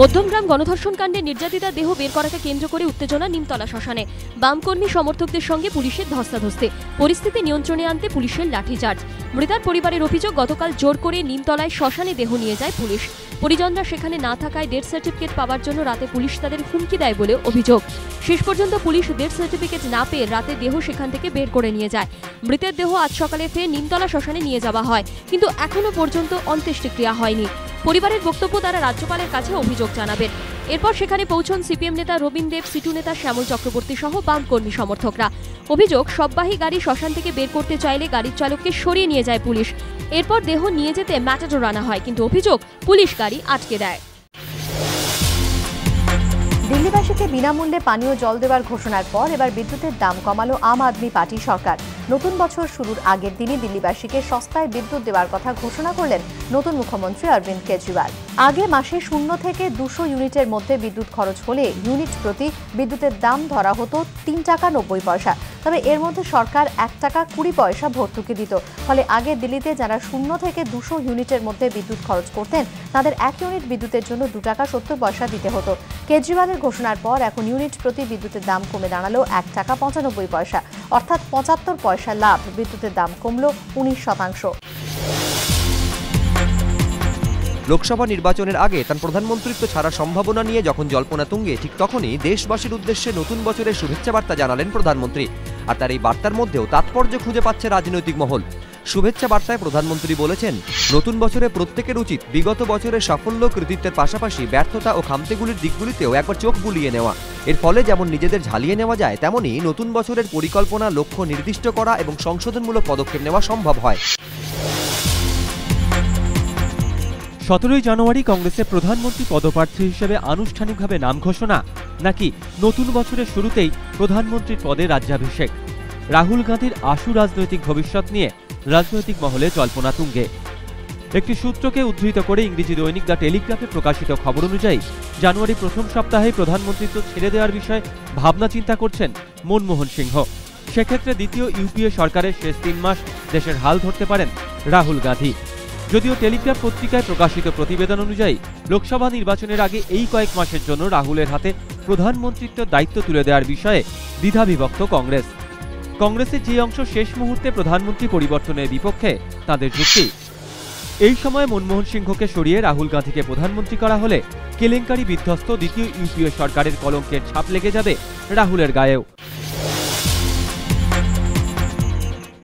মধ্যমগ্রাম গণধর্ষণ কাণ্ডে নির্যাতিতা দেহ বের করাকে কেন্দ্র করে উত্তেজনা নিমতলা শ্মশানে। বামকর্মী সমর্থকদের সঙ্গে পুলিশের ধস্তাধস্তি। পরিস্থিতি নিয়ন্ত্রণে আনতে পুলিশের লাঠিচার্জ। মৃতার পরিবারের অভিযোগ, গতকাল জোর করে নিমতলায় শ্মশানে দেহ নিয়ে যায় পুলিশ। পরিজনরা সেখানে না থাকায় ডেথ সার্টিফিকেট পাওয়ার জন্য রাতে পুলিশ তাদের হুমকি দেয় বলে অভিযোগ। শেষ পর্যন্ত পুলিশ ডেথ সার্টিফিকেট না পেয়ে রাতে দেহ সেখান থেকে বের করে নিয়ে যায়। মৃতের দেহ আজ সকালে ফের নিমতলা শ্মশানে নিয়ে যাওয়া হয়। কিন্তু এখনও পর্যন্ত অন্ত্যেষ্টিক্রিয়া হয়নি। পরিবারের বক্তব্য তারা রাজ্যপালের কাছে অভিযোগ জানাবেন। এরপর সেখানে পৌঁছন সিপিএম নেতা, রবীন দেব, সিটু নেতা, শ্যামল চক্রবর্তী সহ বাম কর্মী সমর্থকরা। অভিযোগ, সববাহী গাড়ি শ্মশান থেকে বের করতে চাইলে গাড়ির চালককে সরিয়ে নিয়ে যায় পুলিশ। এরপর দেহ নিয়ে যেতে ম্যাটাডোর আনা হয়, কিন্তু অভিযোগ, পুলিশ গাড়ি আটকে দেয়। দিল্লিবাসীকে বিনামূল্যে পানীয় জল দেওয়ার ঘোষণার পর এবার বিদ্যুতের দাম কমালো আম আদমি পার্টি সরকার। নতুন বছর শুরুর আগের দিনই দিল্লিবাসীকে সস্তায় বিদ্যুৎ দেওয়ার কথা ঘোষণা করলেন নতুন মুখ্যমন্ত্রী অরবিন্দ কেজরিওয়াল। আগে মাসে শূন্য থেকে দুশো ইউনিটের মধ্যে বিদ্যুৎ খরচ হলে ইউনিট প্রতি বিদ্যুতের দাম ধরা হতো তিন টাকা নব্বই পয়সা। তবে এর মধ্যে সরকার এক টাকা কুড়ি পয়সা ভর্তুকি দিত। ফলে আগে দিল্লিতে যারা শূন্য থেকে দুশো ইউনিটের মধ্যে বিদ্যুৎ খরচ করতেন, তাদের এক ইউনিট বিদ্যুতের জন্য দু টাকা সত্তর পয়সা দিতে হতো। কেজরিওয়ালের ঘোষণার পর এখন ইউনিট প্রতি বিদ্যুতের দাম কমে দাঁড়াল এক টাকা পঁচানব্বই পয়সা। অর্থাৎ পঁচাত্তর পয়সা লাভ বিদ্যুতের দাম কমলো উনিশ শতাংশ। লোকসভা নির্বাচনের আগে তার প্রধানমন্ত্রিত্ব ছাড়ার সম্ভাবনা নিয়ে যখন জল্পনা তুঙ্গে, ঠিক তখনই দেশবাসীর উদ্দেশ্যে নতুন বছরের শুভেচ্ছা বার্তা জানালেন প্রধানমন্ত্রী। আর তার এই বার্তার মধ্যেও তাৎপর্য খুঁজে পাচ্ছে রাজনৈতিক মহল। শুভেচ্ছা বার্তায় প্রধানমন্ত্রী বলেছেন, নতুন বছরে প্রত্যেকের উচিত বিগত বছরের সাফল্য, কৃতিত্বের পাশাপাশি ব্যর্থতা ও খামতেগুলির দিকগুলিতেও একবার চোখ বুলিয়ে নেওয়া। এর ফলে যেমন নিজেদের ঝালিয়ে নেওয়া যায়, তেমনই নতুন বছরের পরিকল্পনা, লক্ষ্য নির্দিষ্ট করা এবং সংশোধনমূলক পদক্ষেপ নেওয়া সম্ভব হয়। সতেরোই জানুয়ারি কংগ্রেসের প্রধানমন্ত্রী পদপ্রার্থী হিসেবে আনুষ্ঠানিকভাবে নাম ঘোষণা, নাকি নতুন বছরের শুরুতেই প্রধানমন্ত্রীর পদে রাজ্যাভিষেক? রাহুল গান্ধীর আশু রাজনৈতিক ভবিষ্যৎ নিয়ে রাজনৈতিক মহলে জল্পনা তুঙ্গে। একটি সূত্রকে উদ্ধৃত করে ইংরেজি দৈনিক দ্য টেলিগ্রাফে প্রকাশিত খবর অনুযায়ী, জানুয়ারি প্রথম সপ্তাহে প্রধানমন্ত্রিত্ব ছেড়ে দেওয়ার বিষয়ে ভাবনা চিন্তা করছেন মনমোহন সিংহ। সেক্ষেত্রে দ্বিতীয় ইউপিএ সরকারের শেষ তিন মাস দেশের হাল ধরতে পারেন রাহুল গান্ধী। যদিও টেলিগ্রাফ পত্রিকায় প্রকাশিত প্রতিবেদন অনুযায়ী, লোকসভা নির্বাচনের আগে এই কয়েক মাসের জন্য রাহুলের হাতে প্রধানমন্ত্রিত্বের দায়িত্ব তুলে দেওয়ার বিষয়ে দ্বিধাবিভক্ত কংগ্রেস। কংগ্রেসের যে অংশ শেষ মুহূর্তে প্রধানমন্ত্রী পরিবর্তনের বিপক্ষে, তাদের যুক্তি, এই সময় মনমোহন সিংহকে সরিয়ে রাহুল গান্ধীকে প্রধানমন্ত্রী করা হলে কেলেঙ্কারি বিধ্বস্ত দ্বিতীয় ইউপিএ সরকারের কলঙ্কের ছাপ লেগে যাবে রাহুলের গায়েও।